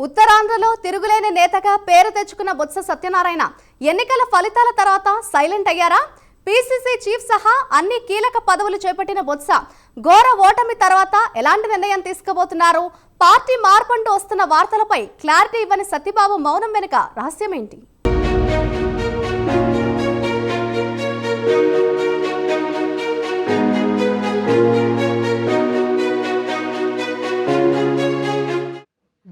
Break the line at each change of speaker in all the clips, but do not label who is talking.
ఉత్తరాంధ్రలో తిరుగులేని నేతగా పేరు తెచ్చుకున్న బొత్స సత్యనారాయణ ఎన్నికల ఫలితాల తర్వాత సైలెంట్ అయ్యారా? పీసీసీ చీఫ్ సహా అన్ని కీలక పదవులు చేపట్టిన బొత్స ఘోర ఓటమి తర్వాత ఎలాంటి నిర్ణయం తీసుకోబోతున్నారు? పార్టీ మార్పంటూ వస్తున్న వార్తలపై క్లారిటీ ఇవ్వని సత్యబాబు మౌనం వెనుక రహస్యమేంటి?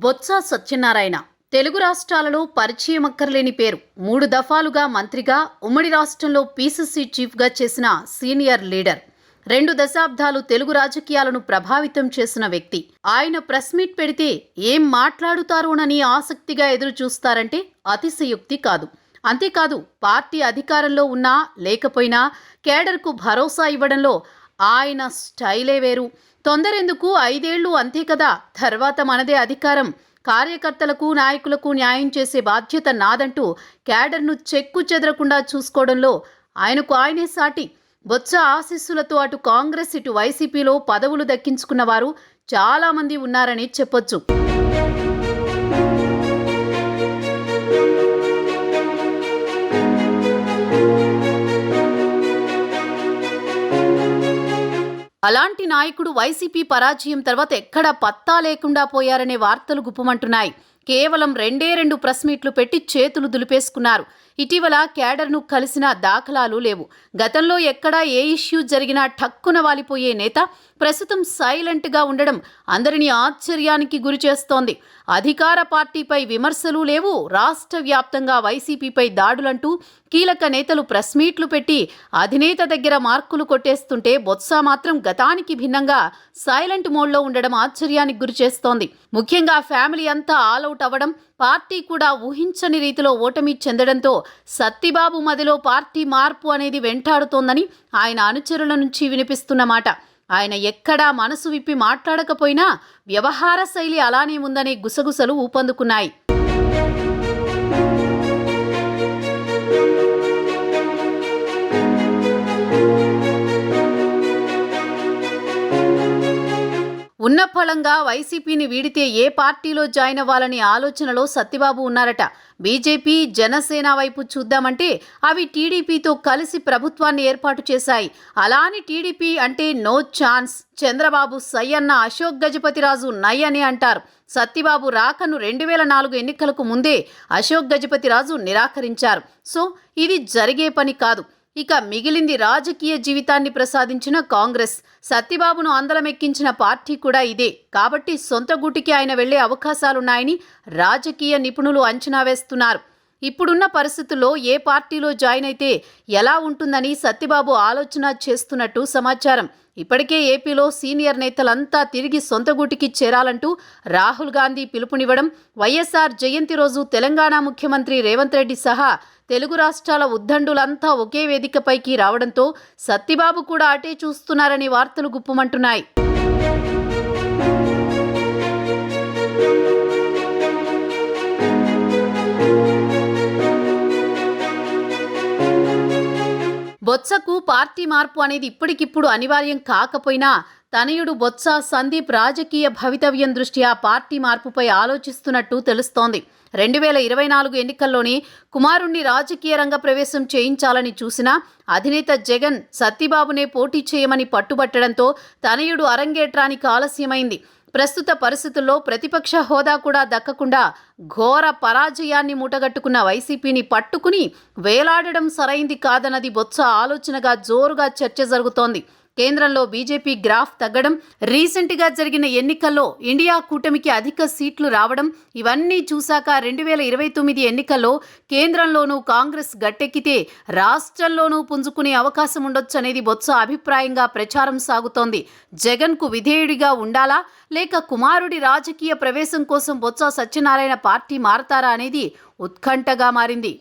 బొత్స సత్యనారాయణ. తెలుగు రాష్ట్రాలలో పరిచయం అక్కర్లేని పేరు. మూడు దఫాలుగా మంత్రిగా ఉమ్మడి రాష్ట్రంలో పీసీసీ చీఫ్గా చేసిన సీనియర్ లీడర్. రెండు దశాబ్దాలు తెలుగు రాజకీయాలను ప్రభావితం చేసిన వ్యక్తి. ఆయన ప్రెస్ మీట్ పెడితే ఏం మాట్లాడుతారోనని ఆసక్తిగా ఎదురు చూస్తారంటే అతిశయోక్తి కాదు. అంతేకాదు పార్టీ అధికారంలో ఉన్నా లేకపోయినా కేడర్కు భరోసా ఇవ్వడంలో ఆయన స్టైలే వేరు. తొందరెందుకు? ఐదేళ్ళు అంతే కదా. తర్వాత మనదే అధికారం. కార్యకర్తలకు నాయకులకు న్యాయం చేసే బాధ్యత నాదంటూ క్యాడర్ను చెక్కు చెదరకుండా చూసుకోవడంలో ఆయనకు ఆయనే సాటి. బొత్స ఆశీస్సులతో అటు కాంగ్రెస్ ఇటు వైసీపీలో పదవులు దక్కించుకున్న వారు చాలామంది ఉన్నారని చెప్పొచ్చు. అలాంటి నాయకుడు వైసీపీ పరాజయం తర్వాత ఎక్కడా పత్తా లేకుండా పోయారనే వార్తలు గుప్పమంటున్నాయి. కేవలం రెండే రెండు ప్రెస్ మీట్లు పెట్టి చేతులు దులిపేసుకున్నారు. ఇటీవల క్యాడర్ను కలిసిన దాఖలాలు లేవు. గతంలో ఎక్కడా ఏ ఇష్యూ జరిగినా ఠక్కున వాలిపోయే నేత ప్రస్తుతం సైలెంట్గా ఉండడం అందరినీ ఆశ్చర్యానికి గురి చేస్తోంది. అధికార పార్టీపై విమర్శలు లేవు. రాష్ట్ర వ్యాప్తంగా వైసీపీపై దాడులంటూ కీలక నేతలు ప్రెస్ మీట్లు పెట్టి అధినేత దగ్గర మార్కులు కొట్టేస్తుంటే బొత్స మాత్రం గతానికి భిన్నంగా సైలెంట్ మోడ్లో ఉండడం ఆశ్చర్యానికి గురి చేస్తోంది. ముఖ్యంగా ఫ్యామిలీ అంతా అవుట్ అవ్వడం పార్టీ కూడా ఊహించని రీతిలో ఓటమి చెందడంతో సత్తిబాబు మదిలో పార్టీ మార్పు అనేది వెంటాడుతోందని ఆయన అనుచరుల నుంచి వినిపిస్తున్న మాట. ఆయన ఎక్కడా మనసు విప్పి మాట్లాడకపోయినా వ్యవహార శైలి అలానే ఉందనే గుసగుసలు ఊపందుకున్నాయి. తత్ఫలంగా ఫలంగా వైసీపీని వీడితే ఏ పార్టీలో జాయిన్ అవ్వాలని ఆలోచనలో సత్యబాబు ఉన్నారట. బీజేపీ జనసేన వైపు చూద్దామంటే అవి టీడీపీతో కలిసి ప్రభుత్వాన్ని ఏర్పాటు చేశాయి. అలాని టీడీపీ అంటే నో ఛాన్స్. చంద్రబాబు సయ్యన్న అశోక్ గజపతిరాజు నయ్ అని అంటారు. సత్యబాబు రాకను రెండు వేల నాలుగు ఎన్నికలకు ముందే అశోక్ గజపతిరాజు నిరాకరించారు. సో ఇది జరిగే పని కాదు. ఇక మిగిలింది రాజకీయ జీవితాన్ని ప్రసాదించిన కాంగ్రెస్. సత్యబాబును అందలమెక్కించిన పార్టీ కూడా ఇదే. కాబట్టి సొంత గూటికి ఆయన వెళ్ళే అవకాశాలున్నాయని రాజకీయ నిపుణులు అంచనా వేస్తున్నారు. ఇప్పుడున్న పరిస్థితుల్లో ఏ పార్టీలో జాయిన్ అయితే ఎలా ఉంటుందని సత్యబాబు ఆలోచన చేస్తున్నట్టు సమాచారం. ఇప్పటికే ఏపీలో సీనియర్ నేతలంతా తిరిగి సొంత గూటికి చేరాలంటూ రాహుల్ గాంధీ పిలుపునివ్వడం వైఎస్ఆర్ జయంతి రోజు తెలంగాణ ముఖ్యమంత్రి రేవంత్ రెడ్డి సహా తెలుగు రాష్ట్రాల ఉద్దండులంతా ఒకే వేదికపైకి రావడంతో సత్తిబాబు కూడా అటే చూస్తున్నారని వార్తలు గుప్పమంటున్నాయి. బొత్సకు పార్టీ మార్పు అనేది ఇప్పటికిప్పుడు అనివార్యం కాకపోయినా తనయుడు బొత్స సందీప్ రాజకీయ భవితవ్యం దృష్ట్యా పార్టీ మార్పుపై ఆలోచిస్తున్నట్టు తెలుస్తోంది. రెండు వేల ఇరవై నాలుగు ఎన్నికల్లోనే కుమారుణ్ణి రాజకీయ రంగ ప్రవేశం చేయించాలని చూసినా అధినేత జగన్ సత్తిబాబునే పోటీ చేయమని పట్టుబట్టడంతో తనయుడు అరంగేట్రానికి ఆలస్యమైంది. ప్రస్తుత పరిస్థితుల్లో ప్రతిపక్ష హోదా కూడా దక్కకుండా ఘోర పరాజయాన్ని మూటగట్టుకున్న వైసీపీని పట్టుకుని వేలాడడం సరైంది కాదన్నది బొత్స ఆలోచనగా జోరుగా చర్చ జరుగుతోంది. కేంద్రంలో బీజేపీ గ్రాఫ్ తగ్గడం రీసెంట్గా జరిగిన ఎన్నికల్లో ఇండియా కూటమికి అధిక సీట్లు రావడం ఇవన్నీ చూశాక రెండు వేల ఇరవై తొమ్మిది ఎన్నికల్లో కేంద్రంలోనూ కాంగ్రెస్ గట్టెక్కితే రాష్ట్రంలోనూ పుంజుకునే అవకాశం ఉండొచ్చు అనేది బొత్స అభిప్రాయంగా ప్రచారం సాగుతోంది. జగన్కు విధేయుడిగా ఉండాలా? లేక కుమారుడి రాజకీయ ప్రవేశం కోసం బొత్స సత్యనారాయణ పార్టీ మారతారా అనేది ఉత్కంఠగా మారింది.